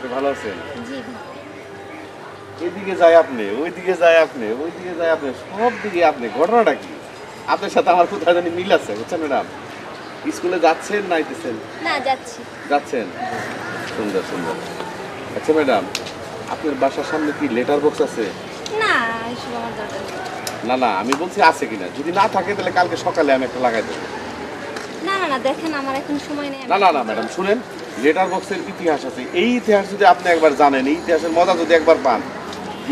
আপনি ভালো আছেন? এদিকে যায় আপনি ওইদিকে যায় আপনি ওইদিকে যায় আপনি সব দিকে আপনি। ঘটনাটা কি? আপনার সাথে আমার কোথায় জানি মিল আছে বুঝছেন ম্যাডাম? স্কুলে যাচ্ছেন না আইতেছেন? না যাচ্ছি। যাচ্ছেন? সুন্দর সুন্দর। আচ্ছা ম্যাডাম আপনার বাসার সামনে কি লেটার বক্স আছে? না এসব আমার দরকার নেই। না না আমি বলছি আছে কিনা। যদি না থাকে তাহলে কালকে সকালে আমি একটা লাগাই দেবো। না না না দেখেন আমার এখন সময় নেই। না না না ম্যাডাম শুনেন। লেটার বক্সের ইতিহাস আছে। এই ইতিহাস যদি আপনি একবার জানেন এই ইতিহাসের মজা যদি একবার পান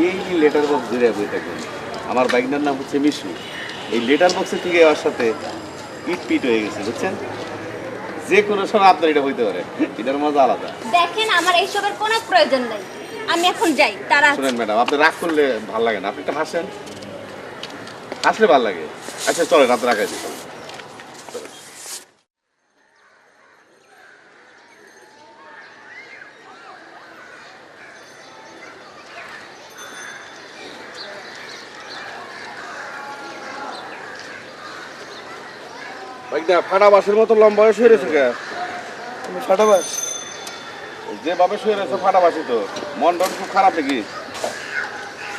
এই লেটার বক্স ধরে বই থাকবেন আমার বাইকটার নাম হচ্ছে মিশু। এই লেটার বক্সের থেকে আমার সাথে পিট পিট হয়ে গেছে বুঝছেন? যে কোনো সময় আপনার এটা হইতে পারে। এটার মজা আলাদা। দেখেন আমার এইসবের কোনো প্রয়োজন নেই। আমি এখন যাই তারা শুনেন ম্যাডাম আপনি রাগ করলে ভালো লাগে না। আপনি একটু হাসেন। হাসলে ভালো লাগে। আচ্ছা চলেন আপনি রাখাই দিন ফাটা বাসের মতো লম্বা হয়ে রয়েছে কে? তুমি ফাটাবাস যে ভাবে শুয়ে রয়েছে ফাটাবাসি তো। মন টন খুব খারাপ নাকি?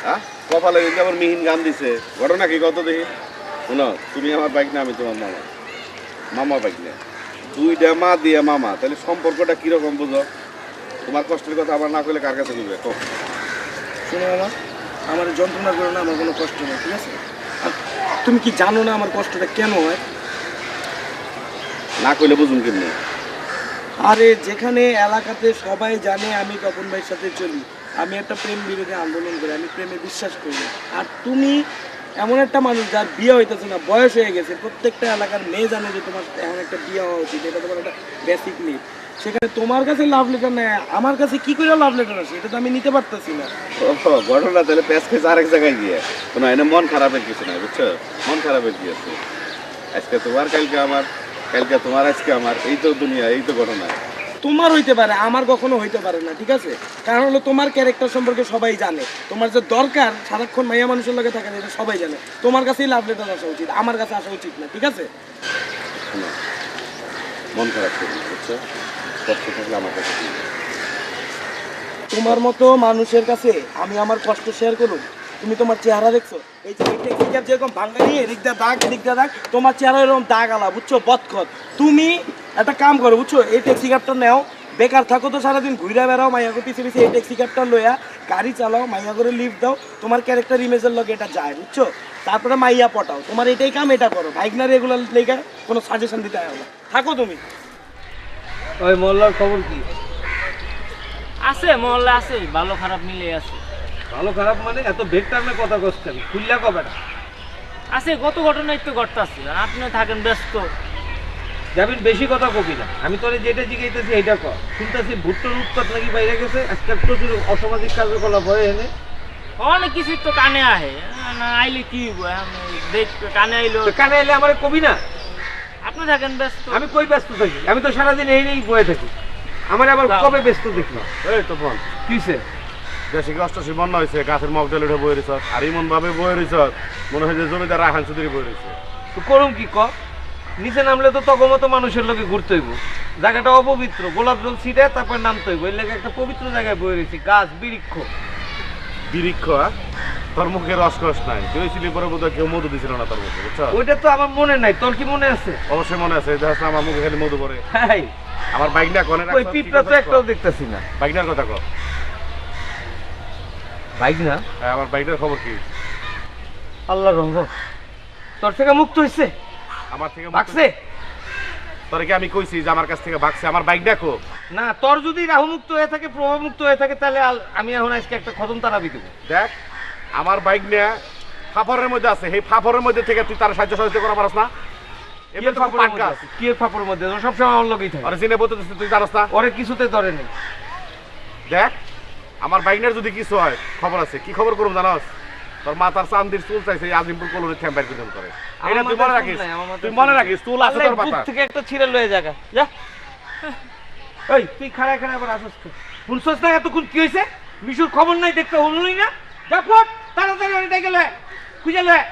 হ্যাঁ? কপালে কিন্তু আবার মিহিন গান দিছে। ঘটনা কি কত দেখি? শোনো তুমি আমার বাইক না আমি তোমার মামা। মামা বাইক না দুইটা মা দিয়ে মামা। তাহলে সম্পর্কটা কীরকম বুঝো? তোমার কষ্টের কথা আমার না করলে কার কাছে। শুনে মামা আমার যন্ত্রণা করো না আমার কোনো কষ্ট নেই ঠিক আছে? তুমি কি জানো না আমার কষ্টটা কেন হয়? না করলে বুঝুন কেমনি? আরে যেখানে এলাকাতে সবাই জানে আমি তপন ভাইয়ের সাথে চলি আমি একটা প্রেম বিরোধী আন্দোলন করি আমি প্রেমে বিশ্বাস করি না। আর তুমি এমন একটা মানুষ যার বিয়ে হইতেছে না বয়স হয়ে গেছে প্রত্যেকটা এলাকার মেয়ে জানে যে তোমার এমন একটা বিয়ে হওয়া উচিত এটা তোমার একটা বেসিক নিড সেখানে তোমার কাছে লাভ লেটার নেয় আমার কাছে কি করে লাভ লেটার আছে এটা তো আমি নিতে পারতেছি না। ঘটনা তাহলে প্যাস খেয়েছে আরেক জায়গায় গিয়ে। কোনো এনে মন খারাপের কিছু নাই বুঝছ? মন খারাপের কি আছে? আজকে তোমার কালকে আমার। কালকে তোমার আজকে আমার। এই তো দুনিয়া এই তো ঘটনা। তোমার হইতে পারে আমার কখনো হইতে পারে না ঠিক আছে? কারণ হলো তোমার ক্যারেক্টার সম্পর্কে সবাই জানে। তোমার যে দরকার সারাক্ষণ মাইয়া মানুষের লগে থাকা এটা সবাই জানে। তোমার কাছেই লাভ লেটার আসা উচিত আমার কাছে আসা উচিত না ঠিক আছে? মন খারাপ করি বুঝছ? কষ্ট থাকলে আমার কাছে তোমার মতো মানুষের কাছে আমি আমার কষ্ট শেয়ার করুন তুমি তোমার চেহারা দেখছ? এই যে ট্যাক্সি ক্যাব যেরকম ভাঙ্গা নিয়ে এদিক দাগ এদিক দিয়ে দাগ তোমার চেহারা এরকম দাগ আলা বুঝছ? বৎখত তুমি একটা কাম করো বুঝছ? এই ট্যাক্সি ক্যাবটা নেও বেকার থাকো তো সারাদিন ঘুরে বেড়াও মাইয়া করে পিছিয়ে পিছিয়ে এই ট্যাক্সি ক্যাবটা লইয়া গাড়ি চালাও মাইয়া করে লিফট দাও তোমার ক্যারেক্টার ইমেজের লগে এটা যায় বুঝছ? তারপরে মাইয়া পটাও তোমার এটাই কাম এটা করো। বাইক না রেগুলার লেগে কোনো সাজেশন দিতে হয় না। থাকো তুমি। ওই মোল্লার খবর কি? আছে মহল্লা আছে ভালো খারাপ মিলে আছে। ভালো খারাপ মানে এত বেগ টার্মে কথা কষ্ট খুললা কবে না? আছে কত ঘটনা একটু ঘটতেছে আর আপনি থাকেন ব্যস্ত। যাবেন বেশি কথা কবি না। আমি তোরে যেটা জিজ্ঞাসি এইটা কর। শুনতেছি ভুট্টোর উৎপাত নাকি বাইরে গেছে? আজকাল প্রচুর অসামাজিক কার্যকলাপ হয়ে এনে অনেক কিছু তো কানে আহে। না আইলে কি দেখ কানে আইলো কানে আইলে আমার কবি না? আপনি থাকেন ব্যস্ত। আমি কই ব্যস্ত থাকি? আমি তো সারাদিন এই নিয়েই বয়ে থাকি। আমার আবার কবে ব্যস্ত দেখলাম এই তো ফোন কিসে? দেশে কি অষ্টশী বন্যা হয়েছে? গাছের মগ ডালে উঠে বয়ে রয়েছ। আর এমন ভাবে বয়ে রয়েছ। মনে হয় যে জমিদার রাহান চৌধুরী বয়ে রয়েছে। তো করুম কি ক? নিচে নামলে তো তগমতো মানুষের লোকে ঘুরতে হইব। জায়গাটা অপবিত্র। গোলাপ জল ছিটে তারপর নামতে হইব। এর লাগে একটা পবিত্র জায়গায় বয়ে রয়েছি। গাছ বৃক্ষ। বিরিক্ষ হ্যাঁ? তোর মুখে রসকস নাই। তুই ছিলি পরে বোধহয় কেউ মধু দিছিল না তোর মুখে বুঝছ? ওইটা তো আমার মনে নাই। তোর কি মনে আছে? অবশ্যই মনে আছে। দেখ আমার মুখে খালি মধু পরে আমার বাইক না কনে ওই পিঁপড়া তো একটাও দেখতেছি না। বাইকটার কথা কো বাইক না? হ্যাঁ, আমার বাইকটার খবর কি? আল্লাহ রঙ্গ তোর থেকে মুক্ত হইছে? আমার থেকে ভাগছে? তোর কি আমি কইছি যে আমার কাছ থেকে ভাগছে? আমার বাইক দেখো। না তোর যদি রাহু মুক্ত হয়ে থাকে প্রভাব মুক্ত হয়ে থাকে তাহলে আল- আমি এখন আজকে একটা খতম তারাবি দেবো। দেখ আমার বাইক নিয়ে ফাফরের মধ্যে আছে। এই ফাফরের মধ্যে থেকে তুই তার সাহায্য সহযোগিতা করা পারস না? এমনি তো আছে? কিয়ের ফাপড়ের মধ্যে ও সবসময় আমার লগেই থাকে। আরে জিনে বলতে তুই জানোস না। ওরে কিছুতে ধরে নেই। দেখ আমার বাইনের যদি কিছু হয় খবর আছে। কি খবর করুম জানাস? তোর মাথার চান্দির চুল চাইছে আজিমপুর কলোনি থ্যাম্পার কিরম করে। এটা তুই মনে রাখিস? তুই মনে রাখিস? চুল আছে তোর মাথা থেকে একটা ছিঁড়ে লয়ে জায়গা যা। এই তুই খাড়া খাড়া আবার আসস শুনছস না এতক্ষণ কি হইছে মিশুর খবর নাই দেখতে হলোই না? যা ফট তাড়াতাড়ি ওই ডেকে লয় খুঁজে লয়